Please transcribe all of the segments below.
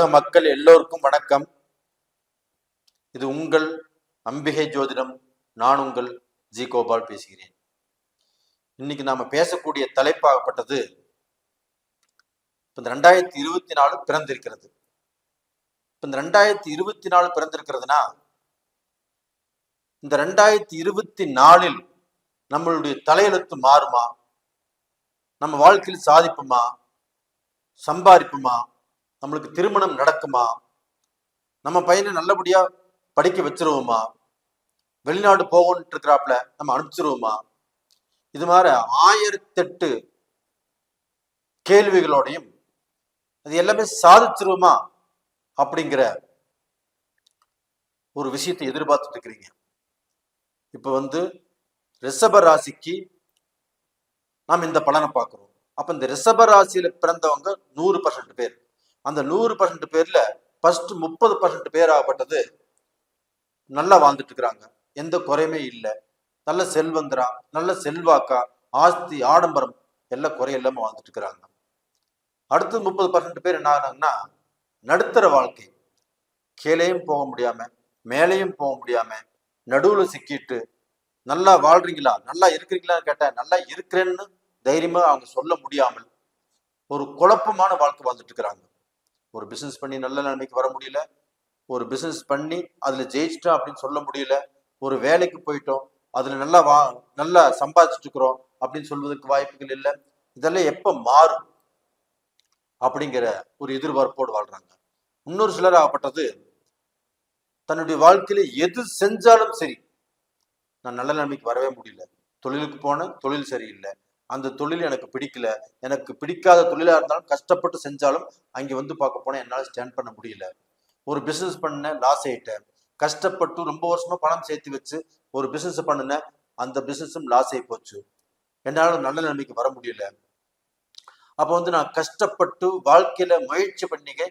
உலக மக்கள் எல்லோருக்கும் வணக்கம். இது உங்கள் அம்பிகை ஜோதிடம் நான் உங்கள் ஜி கோபால் பேசுகிறேன். இன்னைக்கு நாம பேசக்கூடிய தலைப்பாகப்பட்டது இப்ப இந்த ரெண்டாயிரத்தி இருபத்தி நாலு பிறந்திருக்கிறது. இப்ப இந்த ரெண்டாயிரத்தி இருபத்தி நாலு பிறந்திருக்கிறதுனா இந்த ரெண்டாயிரத்தி இருபத்தி நாலில் நம்மளுடைய தலையெழுத்து மாறுமா? நம்ம வாழ்க்கையில் சாதிப்புமா? சம்பாதிப்புமா? நம்மளுக்கு திருமணம் நடக்குமா? நம்ம பையனை நல்லபடியா படிக்க வச்சிருவோமா? வெளிநாடு போகணுன்ட்டு இருக்கிறாப்புல நம்ம அனுப்பிச்சிருவோமா? இது மாதிரி ஆயிரத்தெட்டு கேள்விகளோடையும் அது எல்லாமே சாதிச்சிருவோமா? அப்படிங்கிற ஒரு விஷயத்தை எதிர்பார்த்துட்டு இருக்கிறீங்க. இப்போ வந்து ரிஷப ராசிக்கு நாம் இந்த பலனை பார்க்குறோம். அப்ப இந்த ரிஷப ராசியில பிறந்தவங்க நூறு பர்சன்ட் பேர். அந்த நூறு பர்சன்ட் பேர்ல ஃபர்ஸ்ட் முப்பது பர்சன்ட் பேர் ஆகப்பட்டது நல்லா வாழ்ந்துட்டு இருக்கிறாங்க எந்த குறையுமே இல்லை. நல்ல செல்வந்தரா நல்ல செல்வாக்கா ஆஸ்தி ஆடம்பரம் எல்லாம் குறையில்லாம வாழ்ந்துட்டு இருக்கிறாங்க அடுத்து முப்பது பர்சன்ட் பேர் என்ன ஆனாங்கன்னா நடுத்தர வாழ்க்கை. கீழேயும் போக முடியாம மேலேயும் போக முடியாம நடுவுல சிக்கிட்டு நல்லா வாழ்றீங்களா? நல்லா இருக்கிறீங்களான்னு கேட்டேன் நல்லா இருக்கிறேன்னு தைரியமா அவங்க சொல்ல முடியாமல் ஒரு குழப்பமான வாழ்க்கை வாழ்ந்துட்டு இருக்கிறாங்க ஒரு பிசினஸ் பண்ணி நல்ல நிலைமைக்கு வர முடியல. ஒரு பிசினஸ் பண்ணி அதுல ஜெயிச்சிட்டோம் அப்படின்னு சொல்ல முடியல. ஒரு வேலைக்கு போயிட்டோம். அதுல நல்லா வா நல்லா சம்பாதிச்சுட்டு இருக்கிறோம் அப்படின்னு சொல்வதற்கு வாய்ப்புகள் இல்லை. இதெல்லாம் எப்ப மாறும்? அப்படிங்கிற ஒரு எதிர்பார்ப்போடு வாழ்றாங்க. இன்னொரு சிலர் ஆகப்பட்டது. தன்னுடைய வாழ்க்கையில எது செஞ்சாலும் சரி நான் நல்ல நிலைமைக்கு வரவே முடியல. தொழிலுக்கு போனேன் தொழில் சரியில்லை. அந்த தொழில் எனக்கு பிடிக்கல. எனக்கு பிடிக்காத தொழிலாக இருந்தாலும் கஷ்டப்பட்டு செஞ்சாலும் அங்கே வந்து பார்க்க போனால் என்னால் ஸ்டாண்ட் பண்ண முடியல. ஒரு பிஸ்னஸ் பண்ண லாஸ் ஆகிட்டேன் கஷ்டப்பட்டு ரொம்ப வருஷமா பணம் சேர்த்து வச்சு ஒரு பிஸ்னஸ் பண்ணினேன். அந்த பிஸ்னஸும் லாஸ் ஆகி போச்சு. என்னால் நல்ல நிலைமைக்கு வர முடியல. அப்போ வந்து நான் கஷ்டப்பட்டு வாழ்க்கையில முயற்சி பண்ணிக்க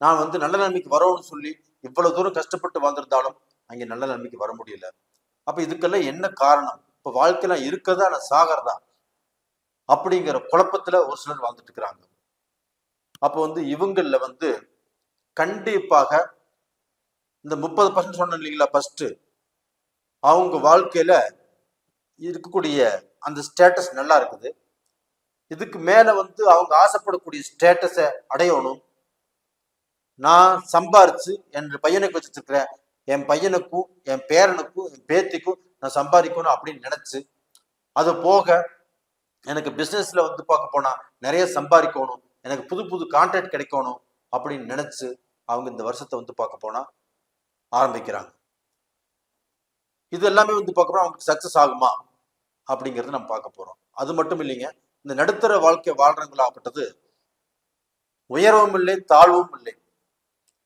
நான் வந்து நல்ல நிலைமைக்கு வரணும்னு சொல்லி இவ்வளவு தூரம் கஷ்டப்பட்டு வாழ்ந்திருந்தாலும் அங்கே நல்ல நிலைமைக்கு வர முடியல. அப்போ இதுக்கெல்லாம் என்ன காரணம்? இப்போ வாழ்க்கையில இருக்கிறதா நான் சாகிறதா? அப்படிங்கிற குழப்பத்துல ஒரு சிலர் வாழ்ந்துட்டு இருக்கிறாங்க அப்போ வந்து இவங்கள வந்து கண்டிப்பாக இந்த முப்பது பர்சன்ட் சொன்னேன் இல்லைங்களா ஃபர்ஸ்ட் அவங்க வாழ்க்கையில இருக்கக்கூடிய அந்த ஸ்டேட்டஸ் நல்லா இருக்குது. இதுக்கு மேல வந்து அவங்க ஆசைப்படக்கூடிய ஸ்டேட்டஸை அடையணும். நான் சம்பாரிச்சு என் பையனுக்கு வச்சுருக்கிறேன் என் பையனுக்கும் என் பேரனுக்கும் என் பேத்திக்கும் நான் சம்பாதிக்கணும் அப்படின்னு நினைச்சு அது போக எனக்கு பிஸ்னஸில் வந்து பார்க்க போனா நிறைய சம்பாதிக்கணும் எனக்கு புது புது கான்ட்ராக்ட் கிடைக்கணும் அப்படின்னு நினைச்சு அவங்க இந்த வருஷத்தை வந்து பார்க்க போனா ஆரம்பிக்கிறாங்க. இது எல்லாமே வந்து பார்க்க போனா அவங்களுக்கு சக்சஸ் ஆகுமா அப்படிங்கிறது நம்ம பார்க்க போறோம். அது மட்டும் இல்லைங்க இந்த நடுத்தர வாழ்க்கை வாழ்றவங்களாகப்பட்டது உயர்வும் இல்லை தாழ்வும் இல்லை.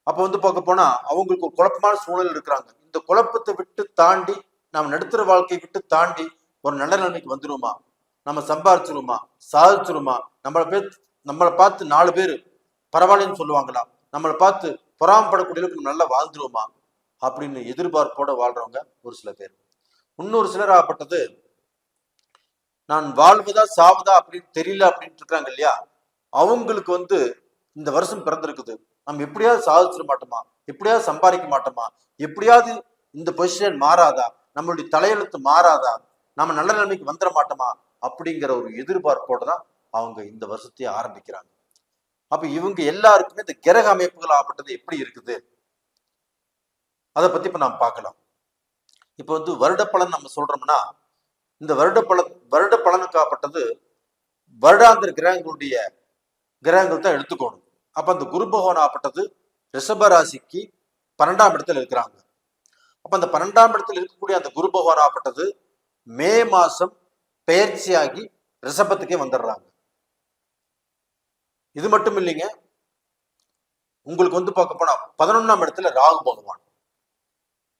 அப்போ வந்து பார்க்க போனா அவங்களுக்கு ஒரு குழப்பமான சூழல் இருக்கிறாங்க. இந்த குழப்பத்தை விட்டு தாண்டி நாம் நடுத்தர வாழ்க்கையை விட்டு தாண்டி ஒரு நல்ல நிலைமைக்கு வந்துடுமா நம்ம சம்பாரிச்சிருமா சாதிச்சிருமா நம்மளை பேர் நம்மளை பார்த்து நாலு பேர் பரவாயில்லன்னு சொல்லுவாங்களா? நம்மளை பார்த்து பொறாமப்படக்கூடிய அளவுக்கு நல்லா வாழ்ந்துருவோமா? அப்படின்னு எதிர்பார்ப்போட வாழ்றவங்க ஒரு சில பேர். இன்னொரு சிலர் ஆகப்பட்டது நான் வாழ்வதா சாவதா அப்படின்னு தெரியல அப்படின்ட்டு இருக்காங்க இல்லையா? அவங்களுக்கு வந்து இந்த வருஷம் பிறந்திருக்குது. நம்ம எப்படியாவது சாதிச்சிட மாட்டோமா? எப்படியாவது சம்பாதிக்க மாட்டோமா? எப்படியாவது இந்த பொசிஷன் மாறாதா? நம்மளுடைய தலையெழுத்து மாறாதா? நம்ம நல்ல நிலைமைக்கு வந்துட மாட்டோமா? அப்படிங்கிற ஒரு எதிர்பார்ப்போட தான் அவங்க இந்த வருஷத்தையே ஆரம்பிக்கிறாங்க. அப்ப இவங்க எல்லாருக்குமே இந்த கிரக அமைப்புகள் ஆகப்பட்டது எப்படி இருக்குது? அதை பத்தி இப்ப நாம் பார்க்கலாம். இப்ப வந்து வருட பலன் நம்ம சொல்றோம்னா இந்த வருட பலன் வருட பலனுக்காகப்பட்டது வருடாந்திர கிரகங்களுடைய கிரகங்கள் தான் எடுத்துக்கணும். அப்ப அந்த குரு பகவான் ஆகப்பட்டது ரிஷபராசிக்கு பன்னெண்டாம் இடத்துல இருக்கிறாங்க. அப்ப அந்த பன்னெண்டாம் இடத்துல இருக்கக்கூடிய அந்த குரு பகவான் ஆகப்பட்டது மே மாசம் பெயர்ச்சியாகி ரிஷபத்துக்கே வந்துடுறாங்க. இது மட்டும் இல்லைங்க உங்களுக்கு வந்து பார்க்க போனா பதினொன்னாம் இடத்துல ராகு பகவான்.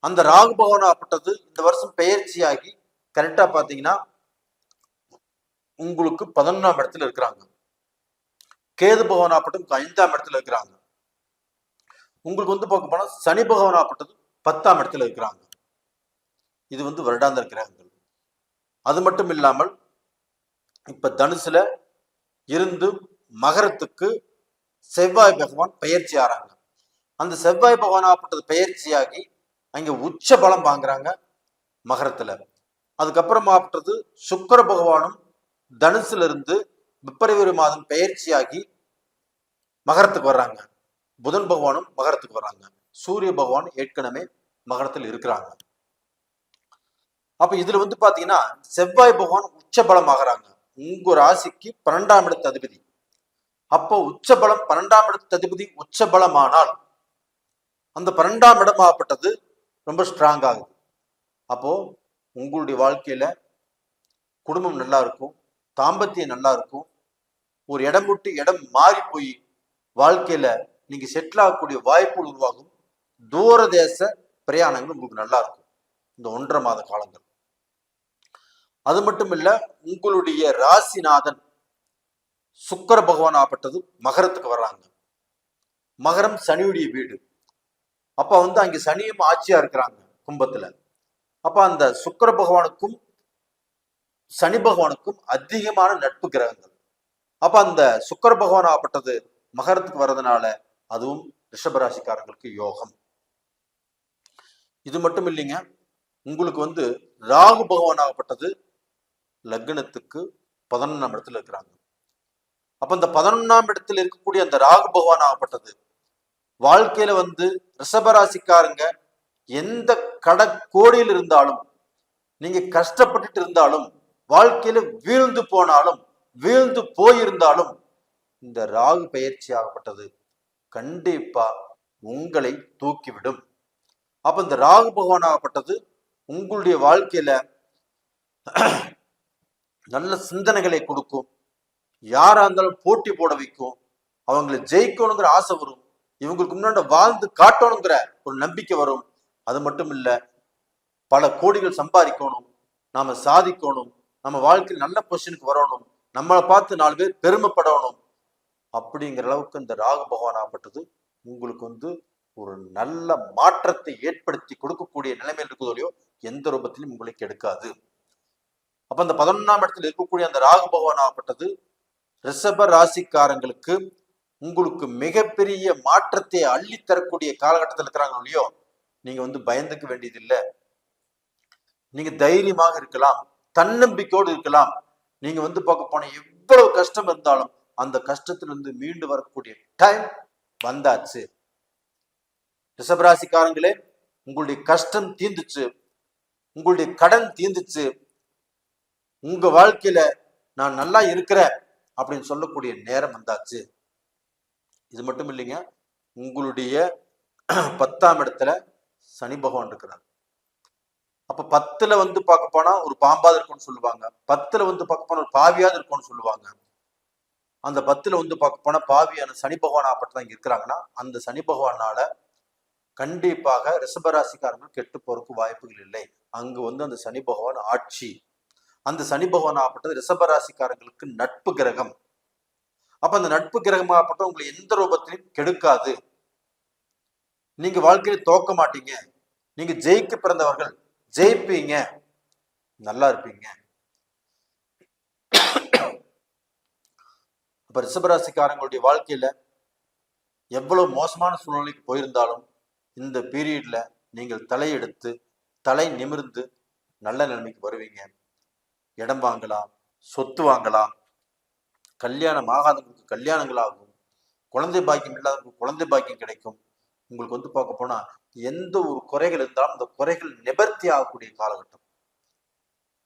அந்த ராகு பகவான் ஆகப்பட்டது இந்த வருஷம் பயிற்சியாகி கரெக்டா பாத்தீங்கன்னா உங்களுக்கு பதினொன்னாம் இடத்துல இருக்கிறாங்க. கேது பகவான் ஆகப்பட்டது ஐந்தாம் இடத்துல இருக்கிறாங்க. உங்களுக்கு வந்து பார்க்க போனா சனி பகவான் ஆகப்பட்டது பத்தாம் இடத்துல இருக்கிறாங்க. இது வந்து வருடாந்திர கிரகங்கள். அது மட்டும் இல்லாமல் இப்ப தனுசுல இருந்து மகரத்துக்கு செவ்வாய் பகவான் பயிற்சி ஆறாங்க. அந்த செவ்வாய் பகவானாகப்பட்டது பயிற்சியாகி அங்க உச்ச பலம் வாங்குறாங்க மகரத்துல. அதுக்கப்புறமாப்பட்டது சுக்கர பகவானும் தனுசுல இருந்து பிப்ரவரி மாதம் பயிற்சியாகி மகரத்துக்கு வர்றாங்க. புதன் பகவானும் மகரத்துக்கு வர்றாங்க. சூரிய பகவான் ஏற்கனவே மகரத்தில் இருக்கிறாங்க. அப்ப இதுல வந்து பாத்தீங்கன்னா செவ்வாய் பகவான் உச்சபலம் ஆகிறாங்க உங்க ராசிக்கு பன்னெண்டாம் இடத்து அதிபதி. அப்போ உச்சபலம் பன்னெண்டாம் இடத்து அதிபதி உச்சபலமானால் அந்த பன்னெண்டாம் இடமாகப்பட்டது ரொம்ப ஸ்ட்ராங் ஆகுது. அப்போ உங்களுடைய வாழ்க்கையில குடும்பம் நல்லா இருக்கும் தாம்பத்தியம் நல்லா இருக்கும் ஒரு இடம் விட்டு இடம் மாறி போய் வாழ்க்கையில நீங்க செட்டில் ஆகக்கூடிய வாய்ப்புகள் உருவாகும். தூர தேச பிரயாணங்கள் உங்களுக்கு நல்லா இருக்கும். இந்த ஒன்றரை மாத காலங்கள். அது மட்டும் இல்ல உங்களுடைய ராசிநாதன் சுக்கர பகவான் ஆப்பட்டது மகரத்துக்கு வர்றாங்க. மகரம் சனியுடைய வீடு. அப்ப வந்து அங்க சனியும் ஆட்சியா இருக்கிறாங்க கும்பத்துல. அப்ப அந்த சுக்கர பகவானுக்கும் சனி பகவானுக்கும் அதிகமான நட்பு கிரகங்கள். அப்ப அந்த சுக்கர பகவான் ஆப்பட்டது மகரத்துக்கு வர்றதுனால அதுவும் ரிஷபராசிக்காரங்களுக்கு யோகம். இது மட்டும் இல்லைங்க உங்களுக்கு வந்து ராகு பகவான் ஆகப்பட்டது லக்னத்துக்கு பதினொன்றாம் இடத்துல இருக்கிறாங்க. அப்ப இந்த பதினொன்றாம் இடத்துல இருக்கக்கூடிய அந்த ராகு பகவான் ஆகப்பட்டது. வாழ்க்கையில வந்து ரிஷபராசிக்காரங்க எந்த கடற்கோடியில் இருந்தாலும் நீங்க கஷ்டப்பட்டுட்டு இருந்தாலும் வாழ்க்கையில வீழ்ந்து போனாலும் வீழ்ந்து போயிருந்தாலும் இந்த ராகு பயிற்சி ஆகப்பட்டது. கண்டிப்பா உங்களை தூக்கிவிடும். அப்ப இந்த ராகு பகவான் ஆகப்பட்டது உங்களுடைய வாழ்க்கையில நல்ல சிந்தனைகளை கொடுக்கும். யாரா இருந்தாலும் போட்டி போட வைக்கும். அவங்களை ஜெயிக்கணுங்கிற ஆசை வரும். இவங்களுக்கு முன்னாடி வாழ்ந்து காட்டணுங்கிற ஒரு நம்பிக்கை வரும். அது மட்டும் இல்ல பல கோடிகள் சம்பாதிக்கணும். நாம சாதிக்கணும். நம்ம வாழ்க்கையில் நல்ல பொசிஷனுக்கு வரணும். நம்மளை பார்த்து நாலு பேர் பெருமைப்படணும். அப்படிங்கிற அளவுக்கு இந்த ராகு பகவான் ஆகப்பட்டது. உங்களுக்கு வந்து ஒரு நல்ல மாற்றத்தை ஏற்படுத்தி கொடுக்கக்கூடிய நிலைமையில் இருக்குதோ எந்த ரூபத்திலும் உங்களுக்கு எடுக்காது. அப்ப அந்த பதினொன்னாம் இடத்துல இருக்கக்கூடிய அந்த ராகு பகவான் ஆகப்பட்டது. ரிஷப ராசிக்காரங்களுக்கு உங்களுக்கு மிகப்பெரிய மாற்றத்தை அள்ளித்தரக்கூடிய காலகட்டத்தில் இருக்கிறாங்க இல்லையோ நீங்க வந்து பயந்துக்க வேண்டியது இல்லை நீங்க தைரியமாக இருக்கலாம் தன்னம்பிக்கையோடு இருக்கலாம். நீங்க வந்து பார்க்க போன எவ்வளவு கஷ்டம் இருந்தாலும் அந்த கஷ்டத்திலிருந்து மீண்டு வரக்கூடிய டைம் வந்தாச்சு. ரிஷபராசிக்காரங்களே உங்களுடைய கஷ்டம் தீந்துச்சு உங்களுடைய கடன் தீந்துச்சு உங்க வாழ்க்கையில நான் நல்லா இருக்கிறேன் அப்படின்னு சொல்லக்கூடிய நேரம் வந்தாச்சு. இது மட்டும் இல்லைங்க உங்களுடைய பத்தாம் இடத்துல சனி பகவான் இருக்கிறார். அப்ப பத்துல வந்து பார்க்க போனா ஒரு பாம்பாவது இருக்கும்னு சொல்லுவாங்க. பத்துல வந்து பார்க்க போனா ஒரு பாவியாவது இருக்கும்னு சொல்லுவாங்க. அந்த பத்துல வந்து பார்க்க போனா பாவியான சனி பகவான் அப்படி இங்க இருக்கிறாங்கன்னா அந்த சனி பகவானால கண்டிப்பாக ரிஷபராசிக்காரர்கள் கெட்டு போறதுக்கு வாய்ப்புகள் இல்லை. அங்கு வந்து அந்த சனி பகவான் ஆட்சி அந்த சனி பகவான் ஆகப்பட்டது ரிஷபராசிக்காரங்களுக்கு நட்பு கிரகம். அப்ப அந்த நட்பு கிரகமாகப்பட்ட உங்களை எந்த ரூபத்திலையும் கெடுக்காது. நீங்க வாழ்க்கையில தோக்க மாட்டீங்க. நீங்க ஜெயிக்க பிறந்தவர்கள் ஜெயிப்பீங்க. நல்லா இருப்பீங்க. அப்ப ரிஷபராசிக்காரங்களுடைய வாழ்க்கையில எவ்வளவு மோசமான சூழ்நிலைக்கு போயிருந்தாலும் இந்த பீரியட்ல நீங்கள் தலையெடுத்து தலை நிமிர்ந்து நல்ல நிலைமைக்கு வருவீங்க. இடம் வாங்கலாம் சொத்து வாங்கலாம். கல்யாணம் ஆகாதவங்களுக்கு கல்யாணங்கள் ஆகும் குழந்தை பாக்கியம் இல்லாதவங்களுக்கு குழந்தை பாக்கியம் கிடைக்கும். உங்களுக்கு வந்து பார்க்க போனா எந்த ஒரு குறைகள் இருந்தாலும் அந்த குறைகள் நிவர்த்தி ஆகக்கூடிய காலகட்டம்.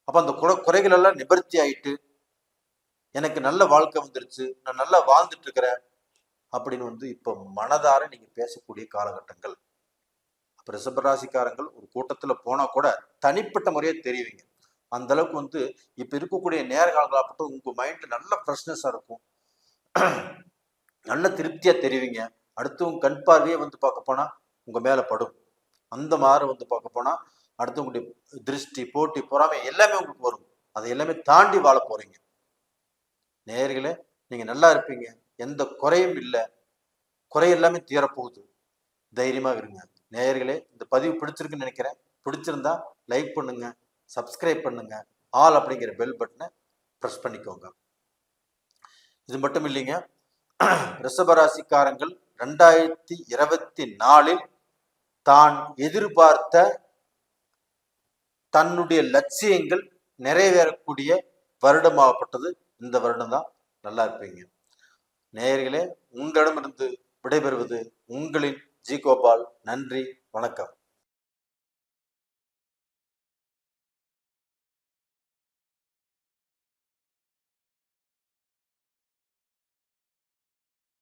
அப்ப அந்த குறை குறைகள் எல்லாம் நிவர்த்தி ஆயிட்டு எனக்கு நல்ல வாழ்க்கை வந்துருச்சு நான் நல்லா வாழ்ந்துட்டு இருக்கிறேன் அப்படின்னு வந்து இப்போ மனதார நீங்க பேசக்கூடிய காலகட்டங்கள். அப்ப ரிஷபராசிக்காரங்கள் ஒரு கூட்டத்துல போனா கூட தனிப்பட்ட முறையே தெரியுவீங்க அந்த அளவுக்கு வந்து இப்ப இருக்கக்கூடிய நேர்காலங்களாகட்டும் உங்க மைண்ட் நல்ல ஃப்ரெஷ்னஸா இருக்கும். நல்ல திருப்தியா தெரிவிங்க. அடுத்தவங்க கண் பார்வையே வந்து பார்க்க போனா உங்க மேல படும். அந்த மாதிரி வந்து பார்க்க போனா அடுத்தவங்களுடைய திருஷ்டி போட்டி பொறாமை எல்லாமே உங்களுக்கு வரும். அதை எல்லாமே தாண்டி வாழ போறீங்க. நேர்களே நீங்க நல்லா இருப்பீங்க. எந்த குறையும் இல்லை. குறை எல்லாமே தீரப்போகுது. தைரியமாக இருங்க. நேயர்களே இந்த பதிவு பிடிச்சிருக்குன்னு நினைக்கிறேன். பிடிச்சிருந்தா லைக் பண்ணுங்கள் சப்ஸ்கிரைப் பண்ணுங்க. ஆல் அப்படிங்கிற பெல் பட்டனை ப்ரெஸ் பண்ணிக்கோங்க. இது மட்டும் இல்லைங்க. ரிஷபராசிக்காரங்கள் ரெண்டாயிரத்தி இருபத்தி நாலில் தான் எதிர்பார்த்த தன்னுடைய லட்சியங்கள் நிறைவேறக்கூடிய வருடமாகப்பட்டது. இந்த வருடம் தான் நல்லா இருப்பீங்க. நேயர்களே உங்களிடமிருந்து விடைபெறுவது உங்களின் ஜி கோபால். நன்றி வணக்கம்.